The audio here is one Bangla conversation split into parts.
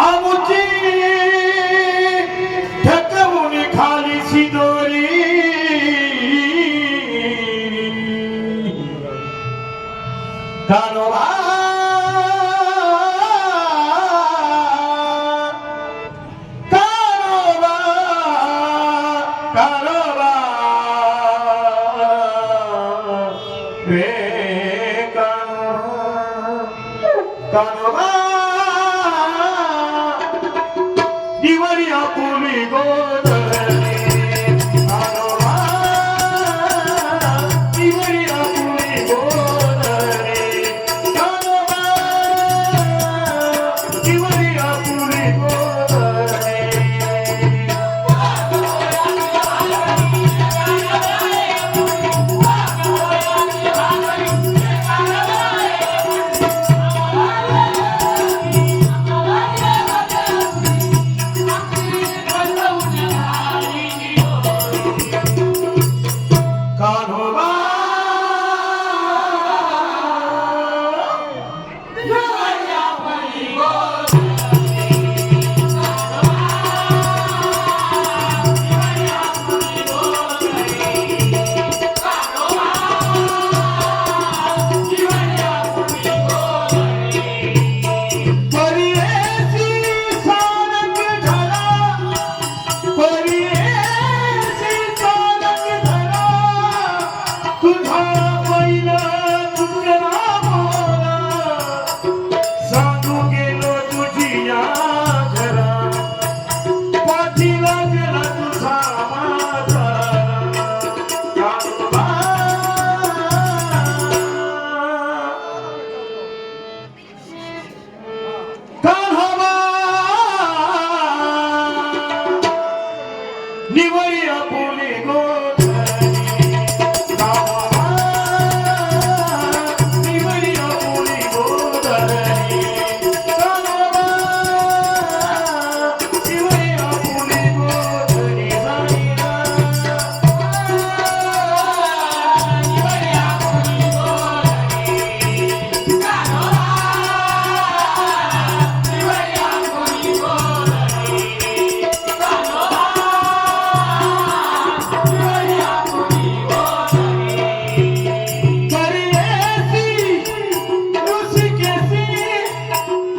আমুচি ঢেকমুনি খালি সিদরি কানো Carnaval!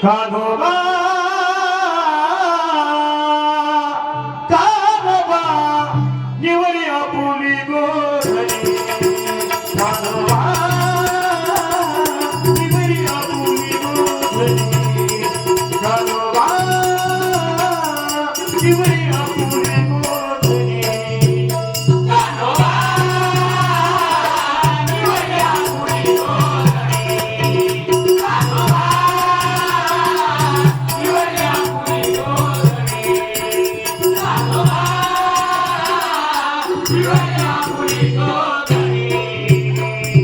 Kadoba.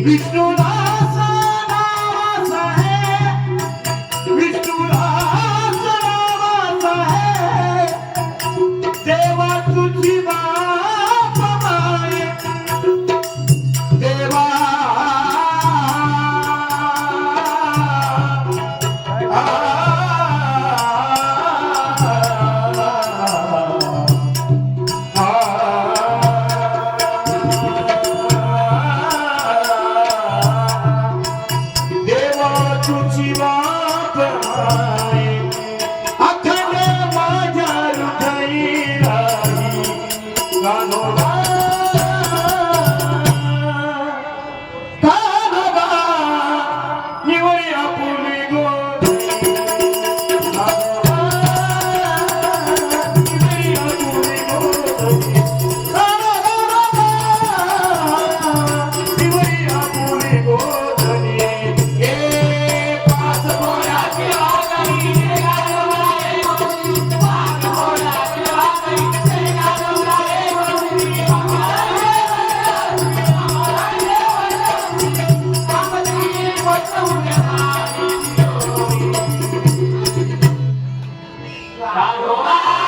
Вікно জানো Tá, tá.